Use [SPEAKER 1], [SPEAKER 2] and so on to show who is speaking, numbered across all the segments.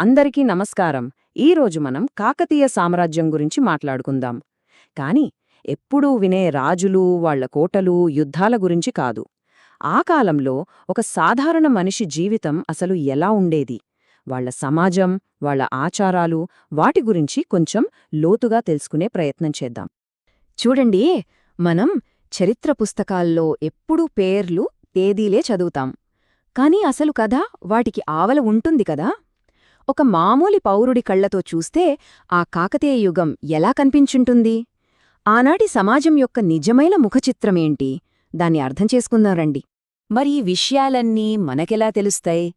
[SPEAKER 1] అందరికీ నమస్కారం. ఈరోజు మనం కాకతీయ సామ్రాజ్యం గురించి మాట్లాడుకుందాం. కాని ఎప్పుడూ వినే రాజులు వాళ్ళ కోటలు యుద్ధాల గురించి కాదు. ఆ కాలంలో ఒక సాధారణ మనిషి జీవితం అసలు ఎలా ఉండేది? వాళ్ళ సమాజం వాళ్ళ ఆచారాలు వాటి గురించి కొంచెం లోతుగా తెలుసుకునే ప్రయత్నం చేద్దాం. చూడండి మనం చరిత్ర పుస్తకాల్లో ఎప్పుడూ పేర్లు తేదీలే చదువుతాం. కాని అసలు కథ వాటికి ఆవల ఉంటుంది కదా? ఒక మామూలి పౌరుడి కళ్ళతో చూస్తే ఆ కాకతీయ యుగం ఎలా కనిపించుంటుంది? ఆనాటి సమాజం యొక్క నిజమైన ముఖచిత్రమేంటి? దాన్ని అర్థం చేసుకుందాం రండి. మరి ఈ విషయాలన్నీ మనకెలా తెలుస్తాయి?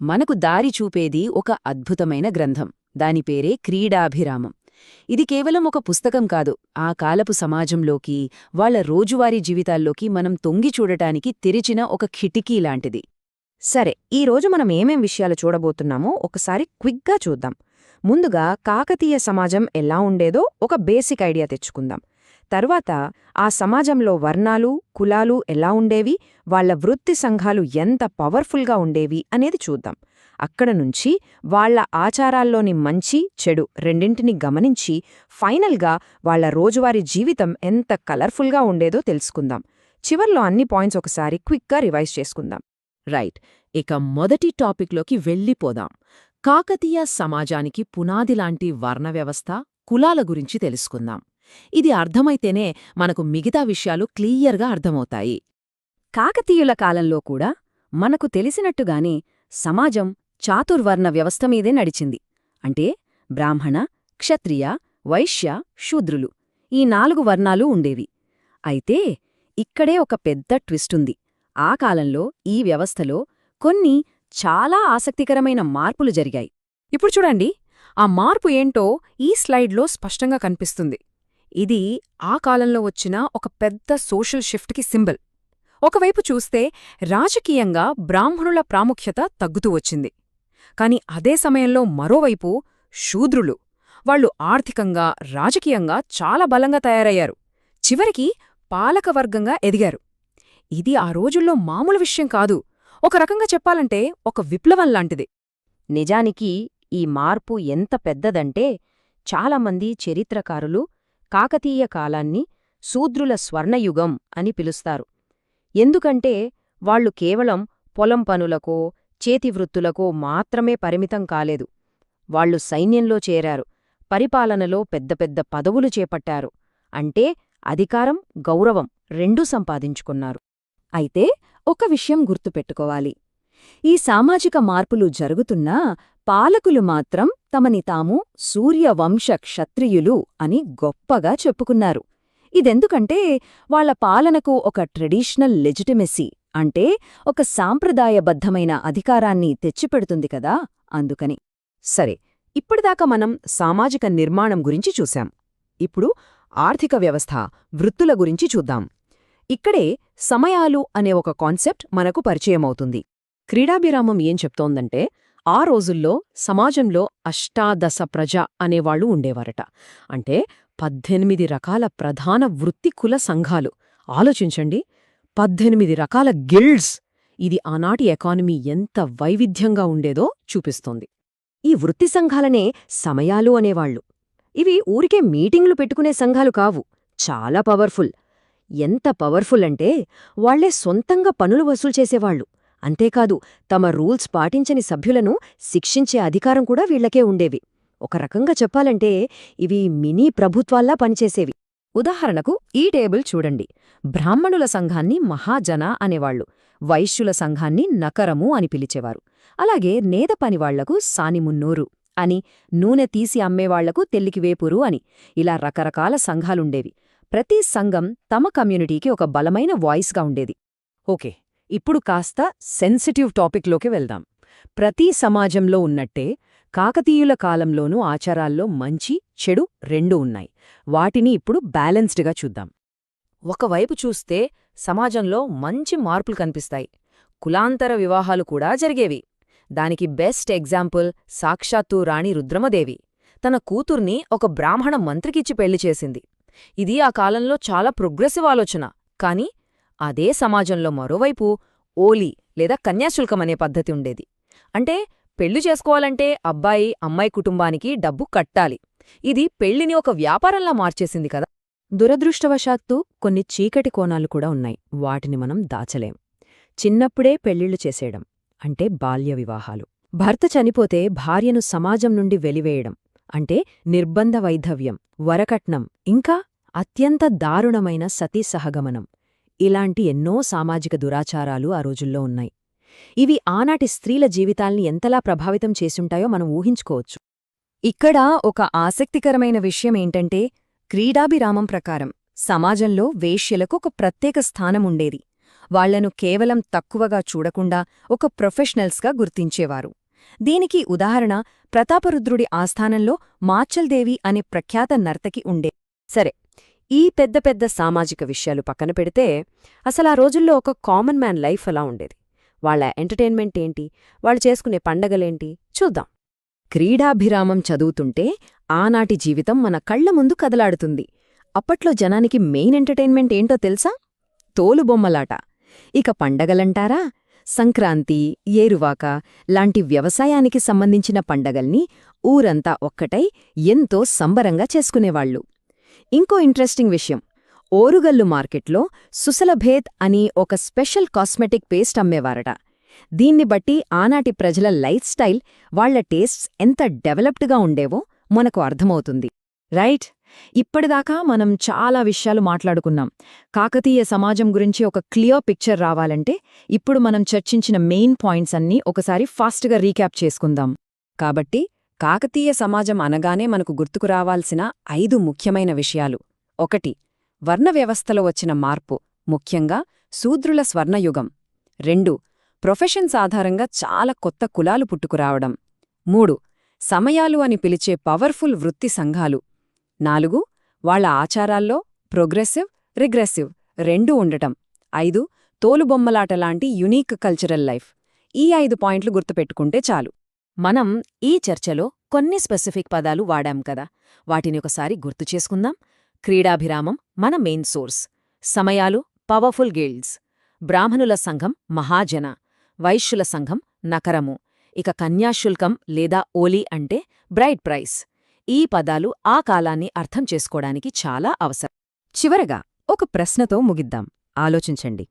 [SPEAKER 1] మనకు దారి చూపేది ఒక అద్భుతమైన గ్రంథం. దాని పేరే క్రీడాభిరామం. ఇది కేవలం ఒక పుస్తకం కాదు. ఆ కాలపు సమాజంలోకి వాళ్ళ రోజువారీ జీవితాల్లోకి మనం తొంగి చూడటానికి తెరిచిన ఒక కిటికీ లాంటిది. సరే ఈరోజు మనం ఏమేం విషయాలు చూడబోతున్నామో ఒకసారి క్విక్గా చూద్దాం. ముందుగా కాకతీయ సమాజం ఎలా ఉండేదో ఒక బేసిక్ ఐడియా తెచ్చుకుందాం. తర్వాత ఆ సమాజంలో వర్ణాలు కులాలు ఎలా ఉండేవి వాళ్ళ వృత్తి సంఘాలు ఎంత పవర్ఫుల్గా ఉండేవి అనేది చూద్దాం. అక్కడ నుంచి వాళ్ళ ఆచారాల్లోని మంచి చెడు రెండింటిని గమనించి ఫైనల్గా వాళ్ళ రోజువారీ జీవితం ఎంత కలర్ఫుల్గా ఉండేదో తెలుసుకుందాం. చివర్లో అన్ని పాయింట్స్ ఒకసారి క్విక్గా రివైజ్ చేసుకుందాం. రైట్. ఇక మొదటి టాపిక్లోకి వెళ్ళిపోదాం. కాకతీయ సమాజానికి పునాదిలాంటి వర్ణ వ్యవస్థ కులాల గురించి తెలుసుకుందాం. ఇది అర్థమైతేనే మనకు మిగతా విషయాలు క్లియర్గా అర్థమవుతాయి. కాకతీయుల కాలంలో కూడా మనకు తెలిసినట్టుగానే సమాజం చాతుర్వర్ణ వ్యవస్థ మీదే నడిచింది. అంటే బ్రాహ్మణ క్షత్రియ వైశ్య శూద్రులు ఈ నాలుగు వర్ణాలు ఉండేవి. అయితే ఇక్కడే ఒక పెద్ద ట్విస్టుంది ఆ కాలంలో ఈ వ్యవస్థలో కొన్ని చాలా ఆసక్తికరమైన మార్పులు జరిగాయి. ఇప్పుడు చూడండి ఆ మార్పు ఏంటో ఈ స్లైడ్లో స్పష్టంగా కనిపిస్తుంది. ఇది ఆ కాలంలో వచ్చిన ఒక పెద్ద సోషల్ షిఫ్ట్కి సింబల్. ఒకవైపు చూస్తే రాజకీయంగా బ్రాహ్మణుల ప్రాముఖ్యత తగ్గుతూ వచ్చింది. కాని అదే సమయంలో మరోవైపు శూద్రులు వాళ్ళు ఆర్థికంగా రాజకీయంగా చాలా బలంగా తయారయ్యారు. చివరికి పాలకవర్గంగా ఎదిగారు. ఇది ఆ రోజుల్లో మామూలు విషయం కాదు. ఒక రకంగా చెప్పాలంటే ఒక విప్లవం లాంటిది. నిజానికి ఈ మార్పు ఎంత పెద్దదంటే చాలామంది చరిత్రకారులు కాకతీయ కాలాన్ని శూద్రుల స్వర్ణయుగం అని పిలుస్తారు. ఎందుకంటే వాళ్ళు కేవలం పొలం పనులకో చేతివృత్తులకో మాత్రమే పరిమితం కాలేదు. వాళ్ళు సైన్యంలో చేరారు పరిపాలనలో పెద్ద పెద్ద పదవులు చేపట్టారు. అంటే అధికారం గౌరవం రెండూ సంపాదించుకున్నారు. అయితే ఒక విషయం గుర్తుపెట్టుకోవాలి. ఈ సామాజిక మార్పులు జరుగుతున్నా పాలకులు మాత్రం తమని తాము సూర్యవంశ క్షత్రియులు అని గొప్పగా చెప్పుకున్నారు. ఇదెందుకంటే వాళ్ళ పాలనకు ఒక ట్రెడిషనల్ లెజిటిమెసీ అంటే ఒక సాంప్రదాయబద్ధమైన అధికారాన్ని తెచ్చిపెడుతుంది కదా అందుకని. సరే ఇప్పటిదాకా మనం సామాజిక నిర్మాణం గురించి చూశాం. ఇప్పుడు ఆర్థిక వ్యవస్థ వృత్తుల గురించి చూద్దాం. ఇక్కడే సమయాలు అనే ఒక కాన్సెప్ట్ మనకు పరిచయమవుతుంది. క్రీడాభిరామం ఏం చెప్తోందంటే ఆ రోజుల్లో సమాజంలో అష్టాదశ ప్రజ అనేవాళ్ళు ఉండేవారట. అంటే పద్దెనిమిది రకాల ప్రధాన వృత్తి కుల సంఘాలు. ఆలోచించండి పద్దెనిమిది రకాల గిల్డ్స్. ఇది ఆనాటి ఎకానమీ ఎంత వైవిధ్యంగా ఉండేదో చూపిస్తోంది. ఈ వృత్తి సంఘాలనే సమయాలు అనేవాళ్ళు ఇవి ఊరికే మీటింగ్లు పెట్టుకునే సంఘాలు కావు. చాలా పవర్ఫుల్. ఎంత పవర్ఫుల్ అంటే వాళ్ళే సొంతంగా పనులు వసూలు చేసేవాళ్ళు అంతేకాదు తమ రూల్స్ పాటించని సభ్యులను శిక్షించే అధికారం కూడా వీళ్ళకే ఉండేవి. ఒక రకంగా చెప్పాలంటే ఇవి మినీ ప్రభుత్వాల్లా పనిచేసేవి. ఉదాహరణకు ఈ టేబుల్ చూడండి. బ్రాహ్మణుల సంఘాన్ని మహాజన అనేవాళ్ళు వైశ్యుల సంఘాన్ని నకరము అని పిలిచేవారు. అలాగే నేద పనివాళ్ళకు సానిమున్నూరు అని నూనె తీసి అమ్మేవాళ్ళకు తెల్లికివేపురు అని. ఇలా రకరకాల సంఘాలుండేవి. ప్రతి సంఘం తమ కమ్యూనిటీకి ఒక బలమైన వాయిస్గా ఉండేది. ఓకే ఇప్పుడు కాస్త సెన్సిటివ్ టాపిక్లోకి వెళ్దాం. ప్రతి సమాజంలో ఉన్నట్టే కాకతీయుల కాలంలోనూ ఆచారాల్లో మంచి చెడు రెండూ ఉన్నాయి. వాటిని ఇప్పుడు బ్యాలెన్స్డ్గా చూద్దాం. ఒకవైపు చూస్తే సమాజంలో మంచి మార్పులు కనిపిస్తాయి. కులాంతర వివాహాలు కూడా జరిగేవి. దానికి బెస్ట్ ఎగ్జాంపుల్ సాక్షాత్తు రాణి రుద్రమదేవి. తన కూతుర్ని ఒక బ్రాహ్మణ మంత్రికిచ్చి పెళ్ళి చేసింది. ఇది ఆ కాలంలో చాలా ప్రోగ్రెసివ్ ఆలోచన. కాని అదే సమాజంలో మరోవైపు ఓలి లేదా కన్యాశుల్కం అనే పద్ధతి ఉండేది. అంటే
[SPEAKER 2] పెళ్ళి చేసుకోవాలంటే అబ్బాయి అమ్మాయి కుటుంబానికి డబ్బు కట్టాలి. ఇది పెళ్ళిని ఒక వ్యాపారంలా మార్చేసింది కదా.
[SPEAKER 1] దురదృష్టవశాత్తు కొన్ని చీకటి కోణాలు కూడా ఉన్నాయి. వాటిని మనం దాచలేం. చిన్నప్పుడే పెళ్ళిళ్ళు చేసేయడం అంటే బాల్య వివాహాలు. భర్త చనిపోతే భార్యను సమాజం నుండి వెలివేయడం అంటే నిర్బంధ వైధవ్యం వరకట్నం ఇంకా అత్యంత దారుణమైన సతీ సహగమనం. ఇలాంటి ఎన్నో సామాజిక దురాచారాలు ఆ రోజుల్లో ఉన్నాయి. ఇవి ఆనాటి స్త్రీల జీవితాల్ని ఎంతలా ప్రభావితం చేసుంటాయో మనం ఊహించుకోవచ్చు.
[SPEAKER 2] ఇక్కడ ఒక ఆసక్తికరమైన విషయమేంటంటే క్రీడాభిరామం ప్రకారం సమాజంలో వేశ్యలకు ఒక ప్రత్యేక స్థానం ఉండేది. వాళ్ళను కేవలం తక్కువగా చూడకుండా ఒక ప్రొఫెషనల్స్గా గుర్తించేవారు. దీనికి ఉదాహరణ ప్రతాపరుద్రుడి ఆస్థానంలో మాచల్దేవి అనే ప్రఖ్యాత నర్తకి ఉండే. సరే ఈ పెద్ద పెద్ద సామాజిక విషయాలు పక్కన పెడితే అసలు ఆ రోజుల్లో ఒక కామన్ మ్యాన్ లైఫ్ అలా ఉండేది? వాళ్ళ ఎంటర్టైన్మెంట్ ఏంటి? వాళ్ళు చేసుకునే పండగలేంటి? చూద్దాం. క్రీడాభిరామం చదువుతుంటే ఆనాటి జీవితం మన కళ్ళ ముందు కదలాడుతుంది. అప్పట్లో జనానికి మెయిన్ ఎంటర్టైన్మెంట్ ఏంటో తెలుసా? తోలుబొమ్మలాట. ఇక పండగలంటారా? సంక్రాంతి ఏరువాక లాంటి వ్యవసాయానికి సంబంధించిన పండగల్ని ఊరంతా ఒక్కటై ఎంతో సంబరంగా చేసుకునేవాళ్ళు ఇంకో ఇంట్రెస్టింగ్ విషయం. ఓరుగల్లు మార్కెట్లో సుసలభేత్ అని ఒక స్పెషల్ కాస్మెటిక్ పేస్ట్ అమ్మేవారట. దీన్ని బట్టి ఆనాటి ప్రజల లైఫ్ స్టైల్ వాళ్ళ టేస్ట్స్ ఎంత డెవలప్డ్గా ఉండేవో మనకు అర్థమవుతుంది. రైట్? ఇప్పటిదాకా మనం చాలా విషయాలు మాట్లాడుకున్నాం. కాకతీయ సమాజం గురించి ఒక క్లియర్ పిక్చర్ రావాలంటే ఇప్పుడు మనం చర్చించిన మెయిన్ పాయింట్స్ అన్నీ ఒకసారి ఫాస్ట్గా రీక్యాప్ చేసుకుందాం. కాబట్టి కాకతీయ సమాజం అనగానే మనకు గుర్తుకు రావాల్సిన ఐదు ముఖ్యమైన విషయాలు. ఒకటి వర్ణ వ్యవస్థలో వచ్చిన మార్పు ముఖ్యంగా శూద్రుల స్వర్ణయుగం. రెండు ప్రొఫెషన్స్ ఆధారంగా చాలా కొత్త కులాలు పుట్టుకురావడం. మూడు సమయాలు అని పిలిచే పవర్ఫుల్ వృత్తి సంఘాలు. నాలుగు వాళ్ళ ఆచారాల్లో ప్రోగ్రెసివ్ రిగ్రెసివ్ రెండూ ఉండటం. ఐదు తోలుబొమ్మలాట లాంటి యునీక్ కల్చరల్ లైఫ్. ఈ ఐదు పాయింట్లు గుర్తుపెట్టుకుంటే చాలు. మనం ఈ చర్చలో కొన్ని స్పెసిఫిక్ పదాలు వాడాం కదా. వాటిని ఒకసారి గుర్తు చేసుకుందాం. క్రీడాభిరామం మన మెయిన్ సోర్స్. సమయాలు పవర్ఫుల్ గిల్డ్స్. బ్రాహ్మణుల సంఘం మహాజన. వైశ్యుల సంఘం నకరము. ఇక కన్యాశుల్కం లేదా ఓలీ అంటే బ్రైట్ ప్రైస్. ఈ పదాలు ఆ కాలాన్ని అర్థం చేసుకోవడానికి చాలా అవసరం. చివరగా ఒక ప్రశ్నతో ముగిద్దాం. ఆలోచించండి.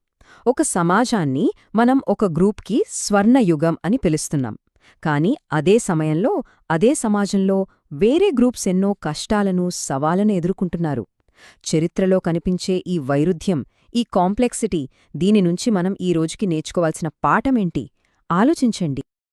[SPEAKER 2] ఒక సమాజాన్ని మనం ఒక గ్రూప్కి స్వర్ణయుగం అని పిలుస్తున్నాం. కాని అదే సమయంలో అదే సమాజంలో వేరే గ్రూప్స్ ఎన్నో కష్టాలను సవాలను ఎదుర్కొంటున్నారు. చరిత్రలో కనిపించే ఈ వైరుధ్యం ఈ కాంప్లెక్సిటీ దీని నుంచి మనం ఈ రోజుకి నేర్చుకోవాల్సిన పాఠమేంటి ఆలోచించండి.